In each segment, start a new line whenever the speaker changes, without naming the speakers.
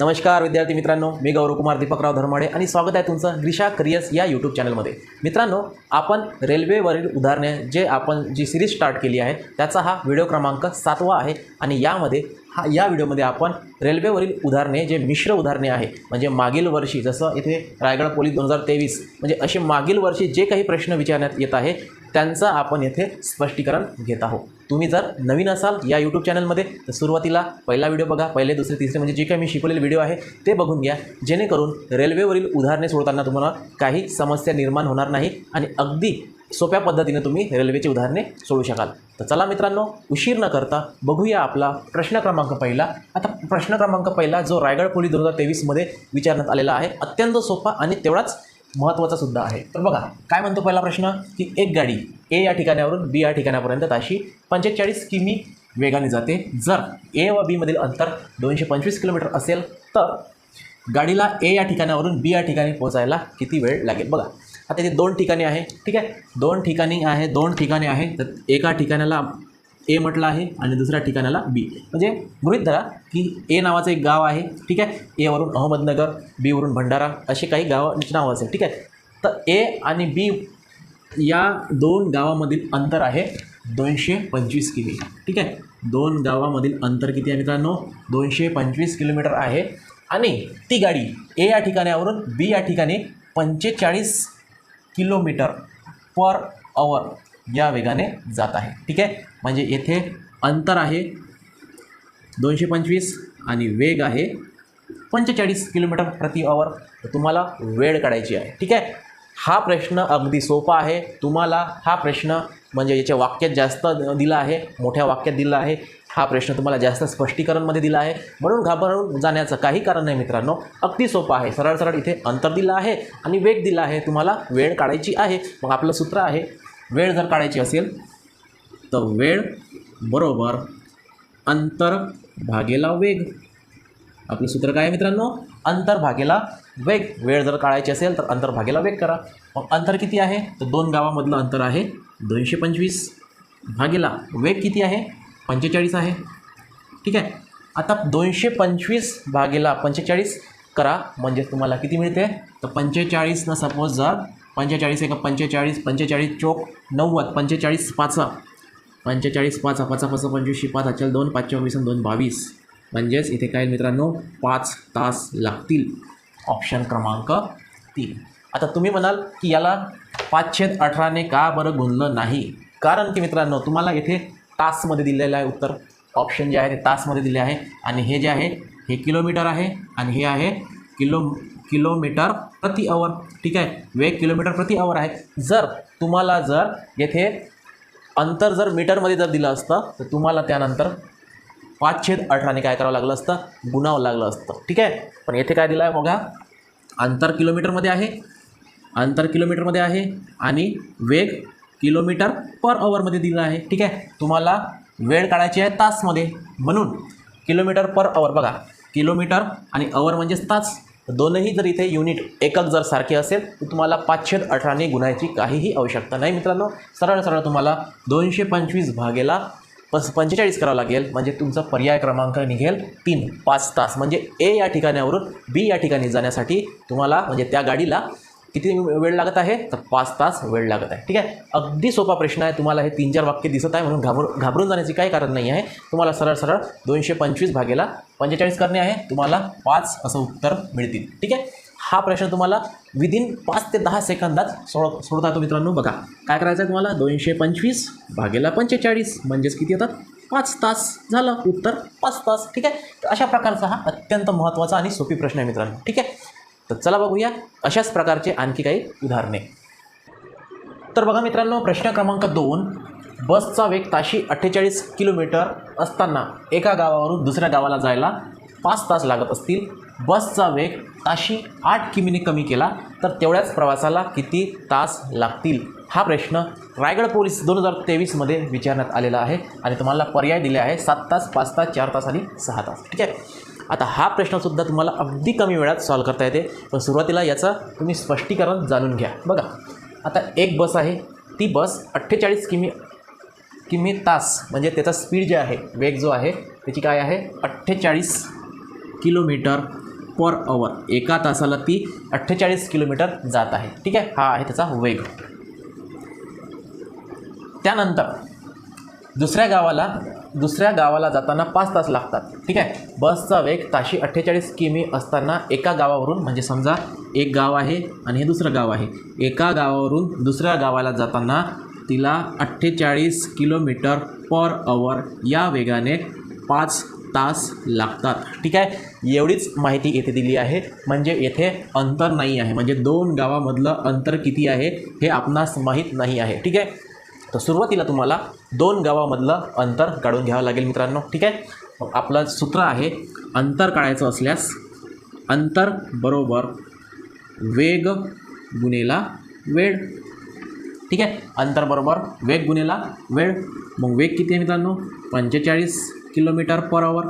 नमस्कार विद्यार्थी मित्रांनो. मी गौरवकुमार दीपकराव धर्माडे आणि स्वागत आहे तुमचं ग्रिशा करियर्स या यूट्यूब चॅनलमध्ये मित्रांनो आपण रेल्वेवरील उदाहरणे जे आपण जी सिरीज स्टार्ट केली आहे त्याचा हा व्हिडिओ क्रमांक सातवा आहे आणि यामध्ये हा या व्हिडिओमध्ये आपण रेल्वेवरील उदाहरणे जे मिश्र उदाहरणे आहे म्हणजे मागील वर्षी जसं इथे रायगड पोलीस दोन हजार तेवीस म्हणजे असे मागील वर्षी जे काही प्रश्न विचारण्यात येत आहे त्यांचं आपण येथे स्पष्टीकरण घेत आहोत. तुम्ही जर नवीन असाल या यूट्यूब चॅनलमध्ये तर सुरुवातीला पहिला व्हिडिओ बघा पहिले दुसरे तिसरे म्हणजे जे काही मी शिकवलेले व्हिडिओ आहे ते बघून घ्या. जेणेकरून रेल्वेवरील उदाहरणे सोडताना तुम्हाला काही समस्या निर्माण होणार नाही आणि अगदी सोप्या पद्धतीने तुम्ही रेल्वेची उदाहरणे सोडू शकाल. तर चला मित्रांनो उशीर न करता बघूया आपला प्रश्न क्रमांक पहिला. आता प्रश्न क्रमांक पहिला जो रायगड पोलीस दोन हजार तेवीसमध्ये विचारण्यात आलेला आहे अत्यंत सोपा आणि तेवढाच महत्त्वाचा सुद्धा आहे. तर बघा काय म्हणतो पहिला प्रश्न? की एक गाडी ए या ठिकाणावरून बी या ठिकाणापर्यंत ताशी पंचेचाळीस किमी वेगाने जाते. जर ए व बीमधील अंतर दोनशे पंचवीस किलोमीटर असेल तर गाडीला ए या ठिकाणावरून बी या ठिकाणी पोहोचायला किती वेळ लागेल? बघा आता इथे दोन ठिकाणी आहे ठीक आहे? दोन ठिकाणी आहे दोन ठिकाणी आहे तर एका ठिकाणाला ए म्हटलं आहे आणि दुसऱ्या ठिकाणाला बी. म्हणजे गृहित धरा की ए नावाचं एक गाव आहे ठीक आहे? एवरून अहमदनगर बीवरून भंडारा असे काही गावांची नावं असेल ठीक आहे? तर ए आणि बी या दोन गावामधील अंतर आहे दोनशे पंचवीस किमी ठीक आहे? दोन गावामधील अंतर किती आहे मित्रांनो? दोनशे पंचवीस किलोमीटर आहे. आणि ती गाडी ए या ठिकाणावरून बी या ठिकाणी पंचेचाळीस किलोमीटर पर आवर या वेगाने जात आहे. ठीक आहे? म्हणजे येथे अंतर आहे दोनशे पंचवीस आणि वेग आहे पंचेचाळीस किलोमीटर प्रति आवर तुम्हाला वेळ काढायची आहे. ठीक आहे? हा प्रश्न अगदी सोपा आहे. तुम्हाला हा प्रश्न म्हणजे याच्या वाक्यात जास्त दिला आहे मोठ्या वाक्यात दिला आहे. हा प्रश्न तुम्हाला जास्त स्पष्टीकरणमध्ये दिला आहे. म्हणून घाबरून जाण्याचं काही कारण नाही मित्रांनो. अगदी सोपं आहे. सरळ सरळ इथे अंतर दिलं आहे आणि वेग दिला आहे. तुम्हाला वेळ काढायची आहे. मग आपलं सूत्र आहे वेळ जर काढायची असेल तर वेळ बरोबर अंतर भागेला वेग. आपलं सूत्र काय आहे मित्रांनो? अंतर भागेला वेग. वेळ जर काढायची असेल तर अंतर भागेला वेग करा. मग अंतर किती आहे? तर दोन गावामधलं अंतर आहे दोनशे पंचवीस. भागेला वेग किती आहे? पंचेचाळीस आहे. ठीक आहे? आता दोनशे पंचवीस भागेला पंचेचाळीस करा. म्हणजे तुम्हाला किती मिळते? तर पंचेचाळीसनं सपोज जर पंचेचाळीस एक पंचेचाळीस पंचेचाळीस चोक नव्वद पंचेचाळीस पाचा पंचेचाळीस पाच पाचा पाच पंचवीसशे पाच अचल दोन पाच चोवीस आणि दोन बावीस. म्हणजेच इथे काय मित्रांनो पाच तास लागतील. ऑप्शन क्रमांक तीन. आता तुम्ही म्हणाल की याला पाचशे अठराने का बरं गुणलं नाही? कारण की मित्रांनो तुम्हाला इथे तासमध्ये दिलेलं आहे उत्तर. ऑप्शन जे आहे ते तासमध्ये दिले आहे. आणि हे जे आहे हे किलोमीटर आहे आणि हे आहे किलो किलोमीटर प्रति आवर ठीक आहे? वेग किलोमीटर प्रति आवर आहे. जर तुम्हाला जर येथे अंतर जर मीटरमध्ये जर दिलं असतं तर तुम्हाला त्यानंतर पाच छेद अठराने काय करावं लागलं असतं? गुणावं लागलं असतं. ठीक आहे? पण येथे काय दिलं आहे बघा? अंतर किलोमीटरमध्ये आहे. अंतर किलोमीटरमध्ये आहे आणि वेग किलोमीटर पर अवरमध्ये दिलं आहे. ठीक आहे? तुम्हाला वेळ काढायची आहे तासमध्ये. म्हणून किलोमीटर पर अवर बघा. किलोमीटर आणि अवर म्हणजेच तास. दोनही जर इथे युनिट एकक जर सारखे असेल तर तुम्हाला पाचशे अठराने गुणायची काहीही आवश्यकता नाही. मित्रांनो सरळ सरळ तुम्हाला दोनशे पंचवीस भागेला पस पंचेचाळीस करावं लागेल. म्हणजे तुमचा पर्याय क्रमांक निघेल तीन पाच तास. म्हणजे ए या ठिकाणावरून बी या ठिकाणी जाण्यासाठी तुम्हाला म्हणजे त्या गाडीला किती वेळ लागत आहे? तर पाच तास वेळ लागत आहे. ठीक आहे? अगदी सोपा प्रश्न आहे. तुम्हाला हे तीन चार वाक्य दिसत आहे म्हणून घाबर घाबरून जाण्याचे काही कारण नाही आहे. तुम्हाला सरळ सरळ दोनशे पंचवीस भागेला पंचेचाळीस करणे आहे. तुम्हाला पाच असं उत्तर मिळतील. ठीक आहे? हा प्रश्न तुम्हाला विदिन पाच ते दहा सेकंदात सोड सोडता तो मित्रांनो. बघा काय करायचं आहे तुम्हाला? दोनशे पंचवीस भागेला पंचेचाळीस. म्हणजेच किती येतात? पाच तास. झालं. उत्तर पाच तास. ठीक आहे? तर अशा प्रकारचा हा अत्यंत महत्त्वाचा आणि सोपी प्रश्न आहे मित्रांनो. ठीक आहे? तर चला बघूया अशाच प्रकारचे आणखी काही उदाहरणे. तर बघा मित्रांनो प्रश्न क्रमांक दोन बसचा वेग ताशी अठ्ठेचाळीस किलोमीटर असताना एका गावावरून दुसऱ्या गावाला जायला पाच तास लागत असतील. बसचा वेग ताशी आठ किमीने कमी केला तर तेवढ्याच प्रवासाला किती तास लागतील? हा प्रश्न रायगड पोलीस दोन हजार तेवीसमध्ये विचारण्यात आलेला आहे आणि तुम्हाला पर्याय दिले आहे सात तास पाच तास चार तास आणि सहा तास. ठीक आहे? आता हा प्रश्नसुद्धा तुम्हाला अगदी कमी वेळात सॉल्व करता येते. पण सुरुवातीला याचं तुम्ही स्पष्टीकरण जाणून घ्या. बघा आता एक बस आहे. ती बस अठ्ठेचाळीस किमी किमी तास म्हणजे त्याचा स्पीड जे आहे वेग जो आहे त्याची काय आहे? अठ्ठेचाळीस किलोमीटर पर अवर एका तासाला ती अठ्ठेचाळीस किलोमीटर जात आहे. ठीक आहे? हा आहे त्याचा वेग. त्यानंतर दुसऱ्या गावाला दुसऱ्या गावाला जाताना पाच तास लागतात. ठीक आहे? बसचा वेग ताशी अठ्ठेचाळीस किमी असताना एका गावावरून म्हणजे समजा एक गाव आहे आणि हे दुसरं गाव आहे. एका गावावरून दुसऱ्या गावाला जाताना तिला अठ्ठेचाळीस किलोमीटर पर अवर या वेगाने पाच तास लागतात. ठीक आहे? एवढीच माहिती येथे दिली आहे. म्हणजे येथे अंतर नाही आहे. म्हणजे दोन गावामधलं अंतर किती आहे हे आपणास माहीत नाही आहे. ठीक आहे? तर सुरुवातीला तुम्हाला दोन गावामधलं अंतर काढून घ्यावं लागेल मित्रांनो ठीक आहे? मग आपलं सूत्र आहे अंतर काढायचं असल्यास अंतर बरोबर वेग गुणेला वेळ ठीक आहे? अंतर बरोबर वेग गुणेला वेळ. मग वेग किती आहे मित्रांनो? पंचेचाळीस किलोमीटर पर आवर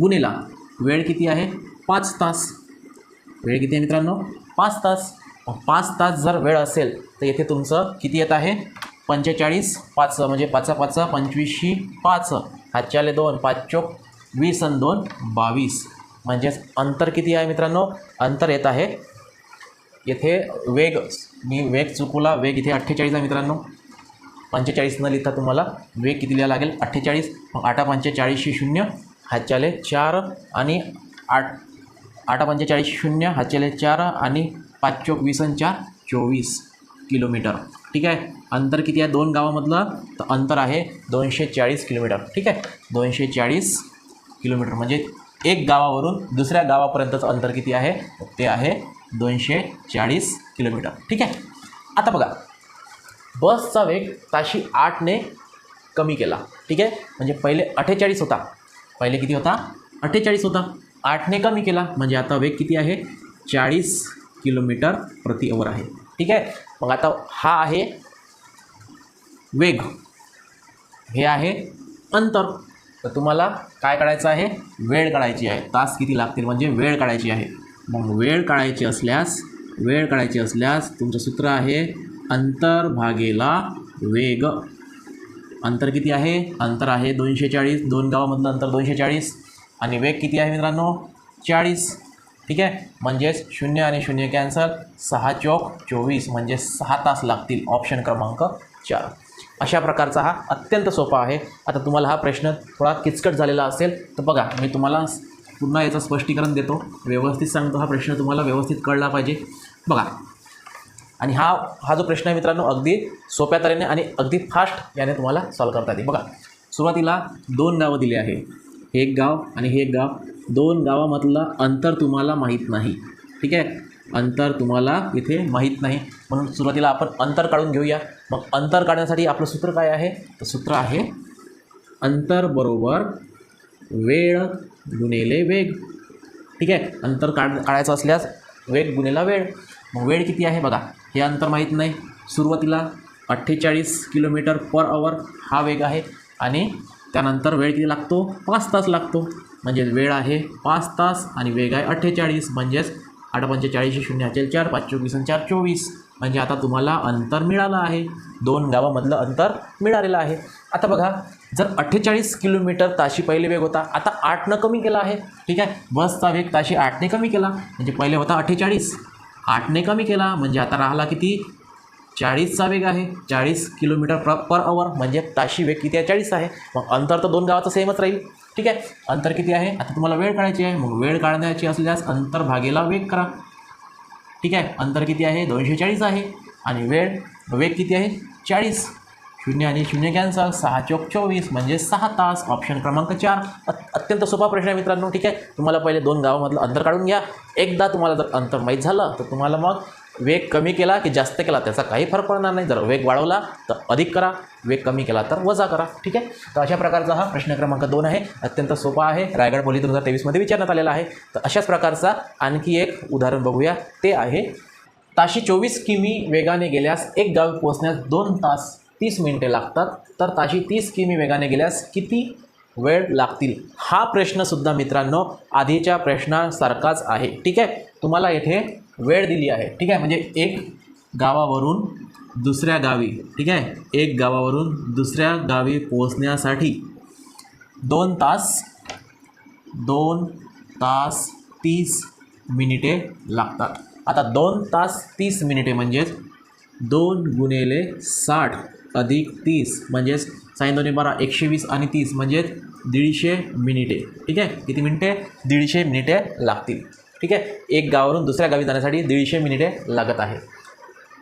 गुणेला वेळ किती आहे? पाच तास. वेळ किती आहे मित्रांनो? पाच तास. पाच तास जर वेळ असेल तर येथे तुमचं किती येत आहे? पंचेचाळीस पाच म्हणजे पाचा पाचा पंचवीसशी पाच. हातच्याले दोन पाच चोक वीस आणि दोन बावीस. म्हणजेच अंतर किती आहे मित्रांनो? अंतर येत आहे. येथे वेग मी वेग चुकवला वेग इथे अठ्ठेचाळीस आहे मित्रांनो. पंचेचाळीस न लिहिता तुम्हाला वेग किती लिहायला लागेल? अठ्ठेचाळीस. मग आठा पंचेचाळीसशे शून्य हातच्याले चार आणि आठ आठा पंचेचाळीस शून्य हातच्याले चार आणि पाच चोक वीस आणि चार चोवीस किलोमीटर. ठीक आहे? अंतर किती आहे? दोन गावामधलं तर अंतर आहे दोनशे चाळीस किलोमीटर. ठीक आहे? दोनशे चाळीस किलोमीटर. म्हणजे एक गावावरून दुसऱ्या गावापर्यंतचं अंतर किती आहे? ते आहे दोनशे चाळीस किलोमीटर. ठीक आहे? आता बघा. बसचा वेग ताशी आठने कमी केला. ठीक आहे? म्हणजे पहिले अठ्ठेचाळीस होता. पहिले किती होता? अठ्ठेचाळीस होता. आठने कमी केला. म्हणजे आता वेग किती आहे? चाळीस किलोमीटर प्रति अवर आहे. ठीक आहे? मग आता हा आहे वेग. हे आहे अंतर. तर तुम्हाला काय काढायचं आहे? वेळ काढायची आहे. तास किती लागतील? म्हणजे वेळ काढायची आहे. मग वेळ काढायची असल्यास वेळ काढायची असल्यास तुमचं सूत्र आहे अंतर भागेला वेग. अंतर किती आहे? अंतर आहे दोनशे चाळीस दोन गावामधलं अंतर दोनशे चाळीस आणि वेग किती आहे मित्रांनो? चाळीस. ठीक आहे? म्हणजेच शून्य आणि शून्य कॅन्सल सहा चौक चोवीस म्हणजे सहा तास लागतील ऑप्शन क्रमांक चार. अशा प्रकारचा हा अत्यंत सोपा आहे. आता तुम्हाला हा प्रश्न थोडा किचकट झालेला असेल तर बघा मी तुम्हाला पुन्हा याचं स्पष्टीकरण देतो. व्यवस्थित सांगतो हा प्रश्न तुम्हाला व्यवस्थित कळला पाहिजे. बघा आणि हा हा जो प्रश्न आहे मित्रांनो अगदी सोप्या तऱ्हेने आणि अगदी फास्ट याने तुम्हाला सॉल्व करता येते. बघा सुरुवातीला दोन नावं दिले आहे. हे एक गाव आणि हे एक गाव दोन गावामधलं अंतर तुम्हाला माहीत नाही. ठीक आहे? अंतर तुम्हाला इथे माहीत नाही. म्हणून सुरुवातीला आपण अंतर काढून घेऊया. मग अंतर काढण्यासाठी आपलं सूत्र काय आहे? तर सूत्र आहे अंतर बरोबर वेळ गुणेले वेग. ठीक आहे? अंतर काढ काढायचं असल्यास वेग गुणेला वेळ. मग वेळ किती आहे बघा? हे अंतर माहीत नाही. सुरुवातीला अठ्ठेचाळीस किलोमीटर पर आवर हा वेग आहे आणि त्यानंतर वेळ किती लागतो? पाच तास लागतो. म्हणजे वेळ आहे पाच तास आणि वेग आहे अठ्ठेचाळीस. म्हणजेच आठ पंचेचाळीसशे शून्य असेल चार पाच चोवीस आणि चार चोवीस. म्हणजे आता तुम्हाला अंतर मिळालं आहे. दोन गावामधलं अंतर मिळालेलं आहे. आता बघा जर अठ्ठेचाळीस किलोमीटर ताशी पहिले वेग होता आता आठनं कमी केला आहे. ठीक आहे? बसचा वेग ताशी आठने कमी केला. म्हणजे पहिले होता अठ्ठेचाळीस. आठने कमी केला. म्हणजे आता राहिला किती? चाळीसचा वेग आहे. चाळीस किलोमीटर प्र पर अवर म्हणजे ताशी वेग किती आहे? चाळीस आहे. मग अंतर तर दोन गावाचं सेमच राहील. ठीक आहे? अंतर किती आहे? आता तुम्हाला वेळ काढायची आहे. मग वेळ काढण्याची असल्यास अंतर भागेला वेग करा. ठीक आहे? अंतर किती आहे? दोनशे चाळीस आहे. आणि वेळ वेग किती आहे? चाळीस. शून्य आणि शून्य कॅन्सल सहा चौक चोवीस म्हणजे सहा तास. ऑप्शन क्रमांक चार. अत्यंत सोपा प्रश्न आहे मित्रांनो. ठीक आहे? तुम्हाला पहिले दोन गावामधलं अंतर काढून घ्या. एकदा तुम्हाला जर अंतर माहीत झालं तर तुम्हाला मग वेग कमी केला की जास्त केला त्याचा काही फरक पडणार नाही. जर वेग वाढवला तर अधिक करा वेग कमी केला तर वजा करा. ठीक आहे? तर अशा प्रकारचा हा प्रश्न क्रमांक दोन आहे. अत्यंत सोपा आहे. रायगड बोली दोन हजार तेवीसमध्ये विचारण्यात आलेला आहे. तर अशाच प्रकारचा आणखी एक उदाहरण बघूया. ते आहे ताशी चोवीस किमी वेगाने गेल्यास एक गावी पोहोचण्यास दोन तास तीस मिनिटे लागतात. तर ताशी तीस किमी वेगाने गेल्यास किती वेळ लागतील? हा प्रश्नसुद्धा मित्रांनो आधीच्या प्रश्नासारखाच आहे. ठीक आहे? तुम्हाला येथे वेळ दिली आहे. ठीक आहे? म्हणजे एक गावावरून दुसऱ्या गावी ठीक आहे? एक गावावरून दुसऱ्या गावी पोहोचण्यासाठी दोन तास दोन तास तीस मिनिटे लागतात. आता दोन तास तीस मिनिटे म्हणजेच दोन गुणेले साठ अधिक तीस म्हणजेच साईन दोन्ही बारा एकशे वीस आणि तीस म्हणजेच दीडशे मिनिटे. ठीक आहे? किती मिनिटे? दीडशे मिनिटे लागतील. ठीक आहे? एक गावावरून दुसऱ्या गावी जाण्यासाठी दीडशे मिनिटे लागत आहे.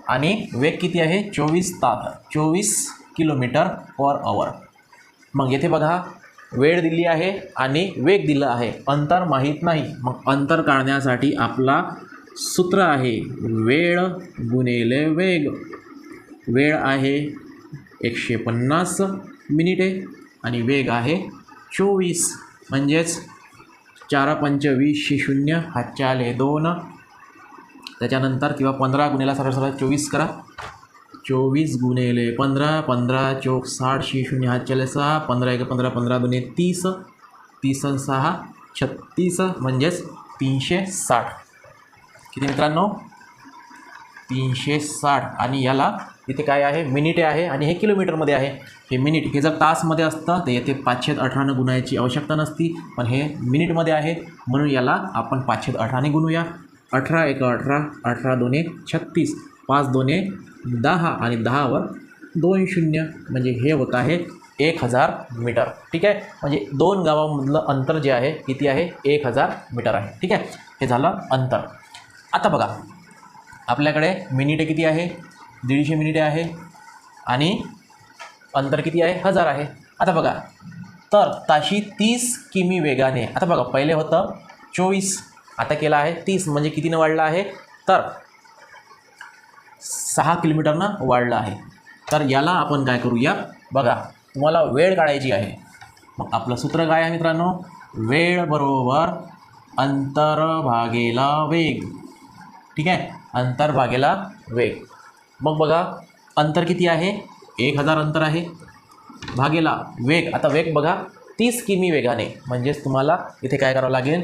आणि वेग किती आहे? चोवीस ता चोवीस किलोमीटर पर आवर मग येथे बघा वेळ दिली आहे आणि वेग दिलं आहे. अंतर माहीत नाही. मग अंतर काढण्यासाठी आपला सूत्र आहे वेळ गुणेले वेग. वेळ आहे एकशे पन्नास मिनिटे आणि वेग आहे चोवीस. म्हणजेच चार पंचवीसशे शून्य हातच्या आले दोन. त्याच्यानंतर किंवा पंधरा गुन्हेला सरळ सरळ चोवीस करा. चोवीस गुणेले पंधरा पंधरा चौक साठशे शून्य हात सहा पंधरा एक पंधरा पंधरा दुने तीस. तीस सहा छत्तीस म्हणजेच तीनशे साठ. किती मित्रांनो? तीनशे साठ. आणि याला इथे काय आहे? मिनिटे आहे आणि हे किलोमीटरमध्ये आहे. हे मिनिट हे जर तासमध्ये असतं तर येथे पाचशे अठरानं गुणायची आवश्यकता नसती. पण हे मिनिटमध्ये आहे. म्हणून याला आपण पाचशे अठराने गुणूया. अठरा एक अठरा अठरा दोन छत्तीस. पाच दोने दहा आणि दहावर दोन शून्य. म्हणजे हे होत आहे एक हजार मीटर. ठीक आहे? म्हणजे दोन गावामधलं अंतर जे आहे किती आहे? एक हजार मीटर आहे. ठीक आहे? हे झालं अंतर. आता बघा. आपल्याकडे मिनिटे किती आहे? दीडशे मिनिटे आहे आणि अंतर किती आहे? हजार आहे. आता बघा. तर ताशी तीस किमी वेगाने आता बघा पहिले होतं चोवीस आता केलं आहे तीस म्हणजे कितीनं वाढलं आहे? तर सहा किलोमीटरनं वाढलं आहे. तर याला आपण काय करूया? बघा तुम्हाला वेळ काढायची आहे. मग आपलं सूत्र काय आहे मित्रांनो? वेळ बरोबर अंतर भागेला वेग. ठीक आहे? अंतर भागेला वेग. मग बघा अंतर किती आहे? एक हजार अंतर आहे. भागेला वेग आता वेग बघा तीस किमी वेगाने. म्हणजेच तुम्हाला इथे काय करावं लागेल?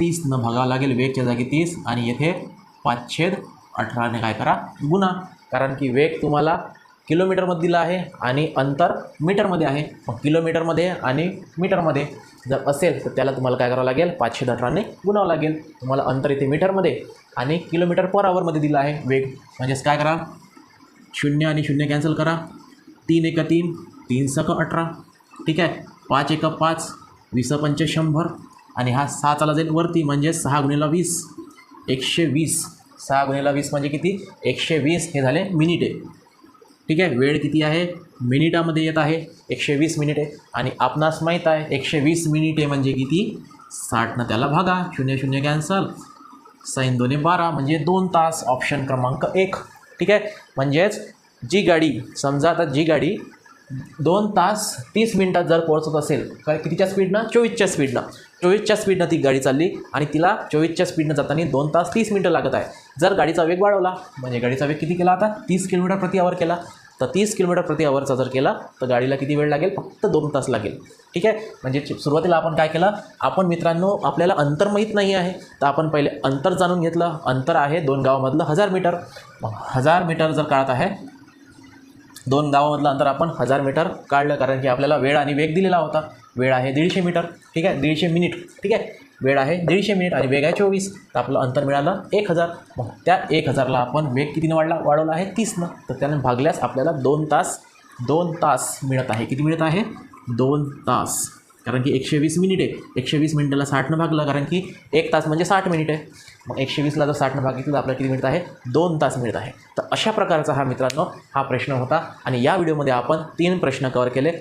तीसनं भागावं लागेल वेगच्या जागी तीस आणि येथे पाचशे अठराने काय करा? गुणा. कारण की वेग तुम्हाला किलोमीटरमध्ये दिला आहे आणि अंतर मीटरमध्ये आहे. मग किलोमीटरमध्ये आणि मीटरमध्ये जर असेल तर त्याला तुम्हाला काय करावं लागेल? पाचशे अठराने गुणावं लागेल. तुम्हाला अंतर इथे मीटरमध्ये आणि किलोमीटर पर आवरमध्ये दिलं आहे वेग. म्हणजेच काय करा? शून्य आणि शून्य कॅन्सल करा. तीन एक तीन तीन सक अठरा. ठीक आहे? पाच एक पाच वीस पंच शंभर. आणि हा सहा चाला जाईल वरती म्हणजे सहा गुणिला वीस. एकशे वीस. सहा गुणिला वीस म्हणजे किती? एकशे वीस. हे झाले मिनिटे. ठीक आहे? वेळ किती आहे? मिनिटामध्ये येत आहे. एकशे वीस मिनिटे. आणि आपणास माहीत आहे एकशे वीस मिनिटे म्हणजे किती? साठनं त्याला भागा. शून्य शून्य कॅन्सल सैन दोन्ही बारा म्हणजे दोन तास. ऑप्शन क्रमांक एक. ठीक आहे? म्हणजेच जी गाडी समजा आता जी गाडी दोन तास तीस मिनटात जर पोहोचत असेल काय कितीच्या स्पीडनं चोवीसच्या स्पीडनं चोवीसच्या स्पीडनं ती गाडी चालली आणि तिला चोवीसच्या स्पीडनं जाताना दोन तास तीस मिनटं लागत आहे. जर गाडीचा वेग वाढवला म्हणजे गाडीचा वेग किती केला आता? तीस किलोमीटर प्रति आवर केला. तर तीस किलोमीटर प्रति आवरचा जर केला तर गाडीला किती वेळ लागेल? फक्त दोन तास लागेल. ठीक आहे? म्हणजे सुरुवातीला आपण काय केलं? आपण मित्रांनो आपल्याला अंतर माहीत नाही आहे. तर आपण पहिले अंतर जाणून घेतलं. अंतर आहे दोन गावामधलं हजार मीटर. हजार मीटर जर काढत आहे दोन गावामधलं अंतर आपण हजार मीटर काढलं. कारण की आपल्याला वेळ आणि वेग दिलेला होता. वेळ आहे दीडशे मीटर. ठीक आहे? दीडशे मिनिट. ठीक आहे? वेळ आहे. दीडशे मिनिट आणि वेग आहे चोवीस. तर आपलं अंतर मिळालं एक हजार. मग त्या एक हजारला आपण वेग कितीनं वाढला? वाढवला आहे तीसनं. तर त्यानं भागल्यास आपल्याला दोन तास दोन तास मिळत आहे. किती मिळत आहे? दोन तास. कारण की एकशे वीस मिनिटे एकशे वीस मिनिटाला साठनं भागलं कारण की एक तास म्हणजे साठ मिनिटे मग एकशे वीसला जर साठनं भागितलं तर आपल्याला किती मिळत आहे? दोन तास मिळत आहे. तर अशा प्रकारचा हा मित्रांनो हा प्रश्न होता. आणि या व्हिडिओमध्ये आपण तीन प्रश्न कवर केले.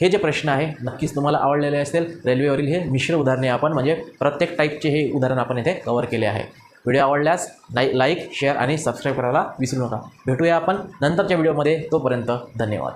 हे जे प्रश्न आहे नक्कीच तुम्हाला आवडलेले असेल. रेल्वेवरील हे मिश्र उदाहरणे आपण म्हणजे प्रत्येक टाईपचे हे उदाहरण आपण इथे कवर केले आहे. व्हिडिओ आवडल्यास लाईक लाईक शेअर आणि सबस्क्राईब करायला विसरू नका. भेटूया आपण नंतरच्या व्हिडिओमध्ये तोपर्यंत धन्यवाद.